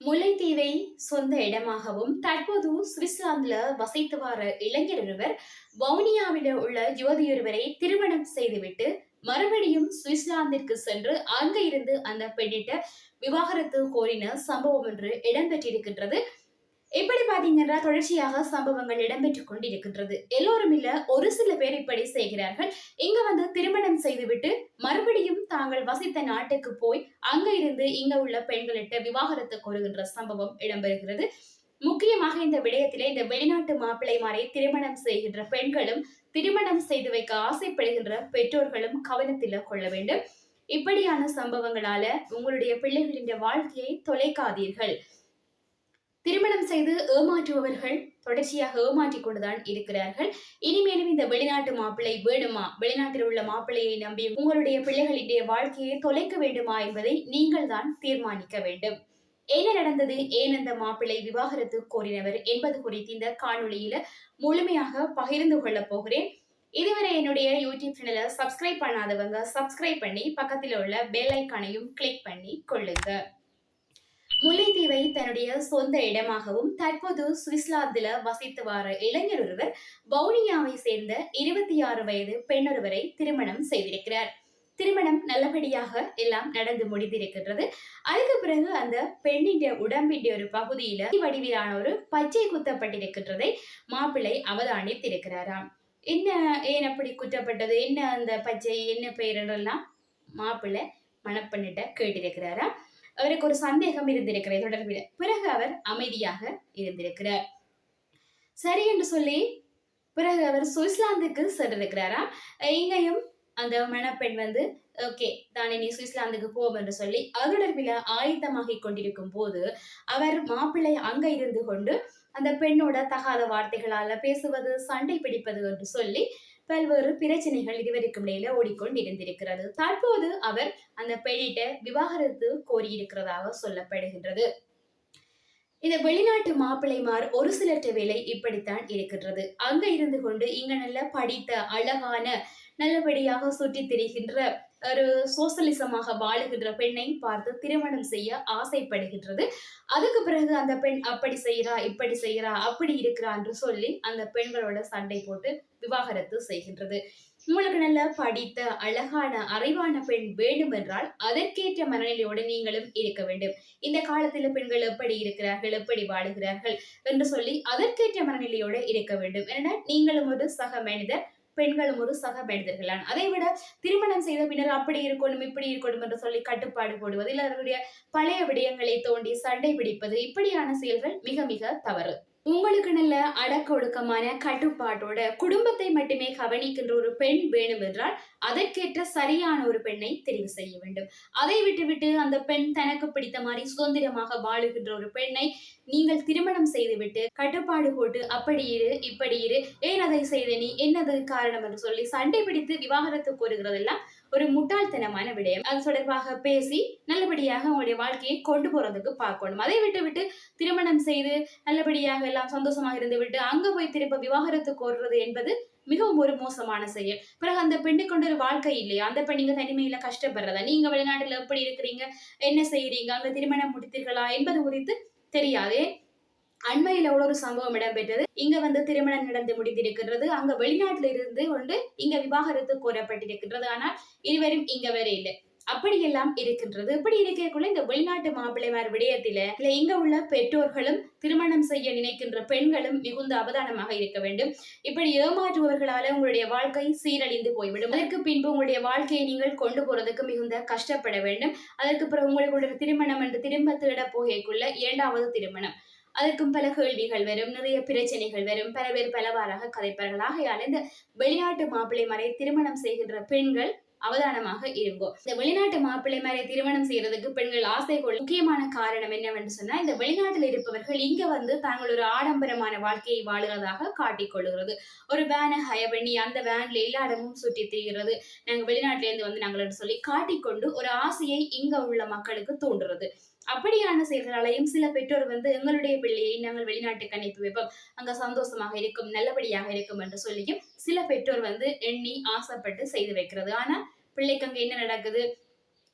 முல்லைத்தீவை சொந்த இடமாகவும் தற்போது சுவிட்சர்லாந்துல வசித்து வர இளைஞர் ஒருவர் வவுனியாவில் உள்ள யுவதியொருவரை திருமணம் செய்துவிட்டு மறுபடியும் சுவிட்சர்லாந்திற்கு சென்று அங்க இருந்து அந்த பெண்ணிட்ட விவாகரத்து கோரின சம்பவம் ஒன்று இடம்பெற்றிருக்கின்றது. இப்படி பாத்தீங்கன்னா தொடர்ச்சியாக சம்பவங்கள் இடம்பெற்றுக் கொண்டிருக்கின்றது. எல்லோரும் இல்ல ஒரு சில பேர் இப்படி செய்கிறார்கள். இங்க வந்து திருமணம் செய்துவிட்டு மறுபடியும் தாங்கள் வசித்த நாட்டுக்கு போய் அங்க இருந்து இங்க உள்ள பெண்களிட்ட விவாகரத்து கோருகின்ற சம்பவம் இடம்பெறுகிறது. முக்கியமாக இந்த விடயத்திலே இந்த வெளிநாட்டு மாப்பிள்ளைமாரை திருமணம் செய்கின்ற பெண்களும் திருமணம் செய்து வைக்க ஆசைப்படுகின்ற பெற்றோர்களும் கவனத்தில் கொள்ள வேண்டும். இப்படியான சம்பவங்களால உங்களுடைய பிள்ளைகளின் வாழ்க்கையை தொலைக்காதீர்கள். திருமணம் செய்து ஏமாற்றுபவர்கள் தொடர்ச்சியாக ஏமாற்றிக் கொண்டுதான் இருக்கிறார்கள். இனிமேலும் இந்த வெளிநாட்டு மாப்பிள்ளை வேணுமா? வெளிநாட்டில் உள்ள மாப்பிள்ளையை நம்பி உங்களுடைய பிள்ளைகளிடைய வாழ்க்கையை தொலைக்க வேண்டுமா என்பதை நீங்கள் தான் தீர்மானிக்க வேண்டும். என்ன நடந்தது? ஏன் அந்த மாப்பிள்ளை விவாகரத்து கோரினவர் என்பது குறித்து இந்த காணொளியில முழுமையாக பகிர்ந்து கொள்ள போகிறேன். இதுவரை என்னுடைய யூடியூப் சேனலை சப்ஸ்கிரைப் பண்ணாதவங்க சப்ஸ்கிரைப் பண்ணி பக்கத்தில் உள்ள பெல் ஐக்கானையும் கிளிக் பண்ணி கொள்ளுங்க. முல்லைத்தீவை தன்னுடைய சொந்த இடமாகவும் தற்போது சுவிட்சர்லாந்துல வசித்து வர இளைஞர் ஒருவர் வவுனியாவை சேர்ந்த இருபத்தி ஆறு வயது பெண்ணொருவரை திருமணம் செய்திருக்கிறார். திருமணம் நல்லபடியாக எல்லாம் நடந்து முடிந்திருக்கின்றது. அதுக்கு பிறகு அந்த பெண்ணின் உடம்பின் ஒரு பகுதியில வடிவிலான ஒரு பச்சை குத்தப்பட்டிருக்கின்றதை மாப்பிள்ளை அவதானித்திருக்கிறாராம். என்ன ஏன் அப்படி குற்றப்பட்டது? என்ன அந்த பச்சை என்ன பெயர் எல்லாம் மாப்பிள்ளை மணப்பெண்ணிட்ட கேட்டிருக்கிறாராம். அவருக்கு ஒரு சந்தேகம் இருந்திருக்கிறது. தொடர்பில் பிறகு அவர் அமைதியாக இருந்திருக்கிறார். சரி என்று சொல்லி பிறகு அவர் சுவிட்சர்லாந்துக்கு சென்றிருக்கிறாராம் இங்கேயும் அந்த மணப்பெண் வந்து ஓகே தான் இனி சுவிட்சர்லாந்துக்கு போவோம் என்று சொல்லி அதொடர்பில் ஆயத்தமாகி கொண்டிருக்கும் போது அவர் மாப்பிள்ளை அங்க இருந்து கொண்டு அந்த பெண்ணோட தகாத வார்த்தைகளால பேசுவது சண்டை பிடிப்பது என்று சொல்லி பல்வேறு பிரச்சனைகள் இருவருக்கும் இடையில ஓடிக்கொண்டிருந்திருக்கிறது தற்போது அவர் அந்த பெண்ணிட்ட விவாகரத்து கோரியிருக்கிறதாக சொல்லப்படுகின்றது. இந்த வெளிநாட்டு மாப்பிள்ளைமார் ஒரு சிலற்ற வேலை இப்படித்தான் இருக்கின்றது. அங்க இருந்து கொண்டு இங்க நல்ல படித்த அழகான நல்லபடியாக சுற்றி திரிகின்ற ஒரு சோசலிசமாக வாழுகின்ற பெண்ணை பார்த்து திருமணம் செய்ய ஆசைப்படுகின்றது. அதுக்கு பிறகு அந்த பெண் அப்படி செய்கிறா இப்படி செய்கிறா அப்படி இருக்கிறா என்று சொல்லி அந்த பெண்களோட சண்டை போட்டு விவாகரத்து செய்கின்றது. உங்களுக்கு நல்ல படித்த அழகான அறிவான பெண் வேண்டும் என்றால் அதற்கேற்ற மனநிலையோடு நீங்களும் இருக்க வேண்டும். இந்த காலத்தில் பெண்கள் எப்படி இருக்கிறார்கள் எப்படி வாழுகிறார்கள் என்று சொல்லி அதற்கேற்ற மனநிலையோடு இருக்க வேண்டும். ஏன்னா நீங்களும் ஒரு சக மனிதர் பெண்களும் ஒரு சக மனிதர்களான் அதை விட திருமணம் செய்த பின்னர் அப்படி இருக்கணும் இப்படி இருக்கணும் என்று சொல்லி கட்டுப்பாடு போடுவது இல்லை அவர்களுடைய பழைய விடயங்களை தோண்டி சண்டை பிடிப்பது இப்படியான செயல்கள் மிக மிக தவறு. உங்களுக்கு நல்ல அடக்க ஒடுக்கமான கட்டுப்பாட்டோட குடும்பத்தை மட்டுமே கவனிக்கின்ற ஒரு பெண் வேணும் என்றால் அதற்கேற்ற சரியான ஒரு பெண்ணை தெரிவு செய்ய வேண்டும். அதை விட்டுவிட்டு அந்த பெண் தனக்கு பிடித்த மாதிரி சுதந்திரமாக வாழுகின்ற ஒரு பெண்ணை நீங்கள் திருமணம் செய்துவிட்டு கட்டுப்பாடு போட்டு அப்படி இரு இப்படி இரு ஏன் அதை செய்த நீ என்னது காரணம் என்று சொல்லி சண்டை பிடித்து விவாகரத்து கோருகிறதெல்லாம் ஒரு முட்டாள்தனமான விடயம். அது தொடர்பாக பேசி நல்லபடியாக உங்களுடைய வாழ்க்கையை கொண்டு போறதுக்கு பார்க்கணும். அதை விட்டு விட்டு திருமணம் செய்து நல்லபடியாக எல்லாம் சந்தோஷமாக இருந்து விட்டு அங்க போய் திரும்ப விவாகரத்து கோருறது என்பது மிகவும் ஒரு மோசமான செயல். பிறகு அந்த பெண்ணுக்கு கொண்டு ஒரு வாழ்க்கை இல்லையா? அந்த பெண் நீங்க தனிமையில கஷ்டப்படுறதா? நீங்க வெளிநாட்டுல எப்படி இருக்கிறீங்க? என்ன செய்யறீங்க? அங்க திருமணம் முடித்தீர்களா? என்பது குறித்து தெரியாதே அண்மையில ஒரு சம்பவம் இடம்பெற்றது. இங்க வந்து திருமணம் நடந்து முடிந்திருக்கின்றது. அங்க வெளிநாட்டில இருந்து கொண்டு இங்க விவாகரத்து கோரப்பட்டிருக்கின்றது. ஆனால் இருவரும் இங்க வேற இல்லை. அப்படியெல்லாம் இருக்கின்றது. இப்படி இருக்கக்குள்ள இந்த வெளிநாட்டு மாப்பிள்ளைமார் விடயத்தில இல்ல இங்க உள்ள பெற்றோர்களும் திருமணம் செய்ய நினைக்கின்ற பெண்களும் மிகுந்த அவதானமாக இருக்க வேண்டும். இப்படி ஏமாற்றுபவர்களால உங்களுடைய வாழ்க்கை சீரழிந்து போய்விடும். அதற்கு பின்பு உங்களுடைய வாழ்க்கையை நீங்கள் கொண்டு போறதுக்கு மிகுந்த கஷ்டப்பட வேண்டும். அதற்கு பிறகு உங்களுக்கு திருமணம் என்று திரும்ப தேட போகைக்குள்ள இரண்டாவது திருமணம். அதற்கும் பல கேள்விகள் வரும் நிறைய பிரச்சனைகள் வரும். பல பேர் பலவாறாக கதைப்பார்கள் ஆகையால் இந்த வெளிநாட்டு மாப்பிள்ளை மறை திருமணம் செய்கின்ற பெண்கள் அவதானமாக இருக்கும் இந்த வெளிநாட்டு மாப்பிள்ளை மாதிரி திருமணம் செய்யறதுக்கு பெண்கள் ஆசை கொள்ள முக்கியமான காரணம் என்னவென்று சொன்னா இந்த வெளிநாட்டில் இருப்பவர்கள் இங்க வந்து தாங்கள் ஒரு ஆடம்பரமான வாழ்க்கையை வாழுவதாக காட்டிக்கொள்கிறது ஒரு வேனை ஹயர் பண்ணி அந்த வேன்ல எல்லா இடமும் சுற்றி திரிகிறது. நாங்க வெளிநாட்டில இருந்து வந்து நாங்கள் சொல்லி காட்டிக்கொண்டு ஒரு ஆசையை இங்க உள்ள மக்களுக்கு தோன்றுறது அப்படியான செயல்களாலையும் சில பெற்றோர் வந்து எங்களுடைய பிள்ளையை நாங்கள் வெளிநாட்டுக்கு அனுப்பி வைப்போம். அங்க சந்தோஷமாக இருக்கும் நல்லபடியாக இருக்கும் என்று சொல்லியும் சில பெற்றோர் வந்து எண்ணி ஆசைப்பட்டு செய்து வைக்கிறது. ஆனா பிள்ளைக்கு அங்க என்ன நடக்குது?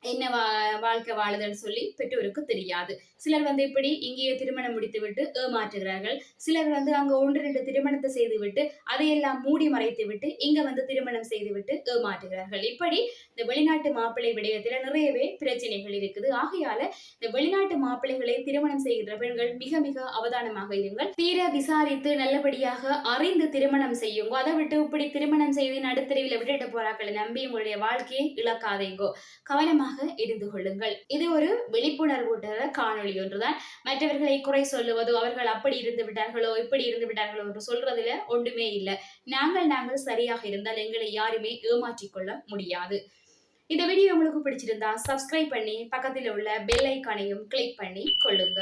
என்ன வா- வாழ்க்கை வாழுதல்னு சொல்லி பெற்றோருக்கு தெரியாது. சிலர் வந்து இப்படி இங்கேயே திருமணம் முடித்து விட்டு ஏமாற்றுகிறார்கள். சிலர் வந்து அங்க ஒன்று ரெண்டு திருமணத்தை செய்து விட்டு அதையெல்லாம் மூடி மறைத்து விட்டு இங்க வந்து திருமணம் செய்து விட்டு ஏமாற்றுகிறார்கள். இப்படி இந்த வெளிநாட்டு மாப்பிள்ளை விடயத்துல நிறையவே பிரச்சனைகள் இருக்குது. ஆகையால இந்த வெளிநாட்டு மாப்பிள்ளைகளை திருமணம் செய்கின்ற பெண்கள் மிக மிக அவதானமாக இருங்கள். தீர விசாரித்து நல்லபடியாக அறிந்து திருமணம் செய்யுங்க. அதை விட்டு இப்படி திருமணம் செய்து நடுத்தருவில் விட்டுட்டு போறாக்களை நம்பி உங்களுடைய வாழ்க்கையை இழக்காதீங்கோ. கவனமாக இருந்து கொள்ளுங்கள். இது ஒரு விழிப்புணர்வு காணொளி ஒன்றுதான். மற்றவர்களை குறை சொல்லுவதோ அவர்கள் அப்படி இருந்து விட்டார்களோ இப்படி இருந்து விட்டார்களோ என்று சொல்றதுல ஒன்றுமே இல்லை. நாங்கள் நாங்கள் சரியாக இருந்தால் எங்களை யாருமே ஏமாற்றிக் கொள்ள முடியாது. இந்த வீடியோ உங்களுக்கு பிடிச்சிருந்தா சப்ஸ்கிரைப் பண்ணி பக்கத்தில் உள்ள பெல் ஐக்கானையும் கிளிக் பண்ணி கொள்ளுங்க.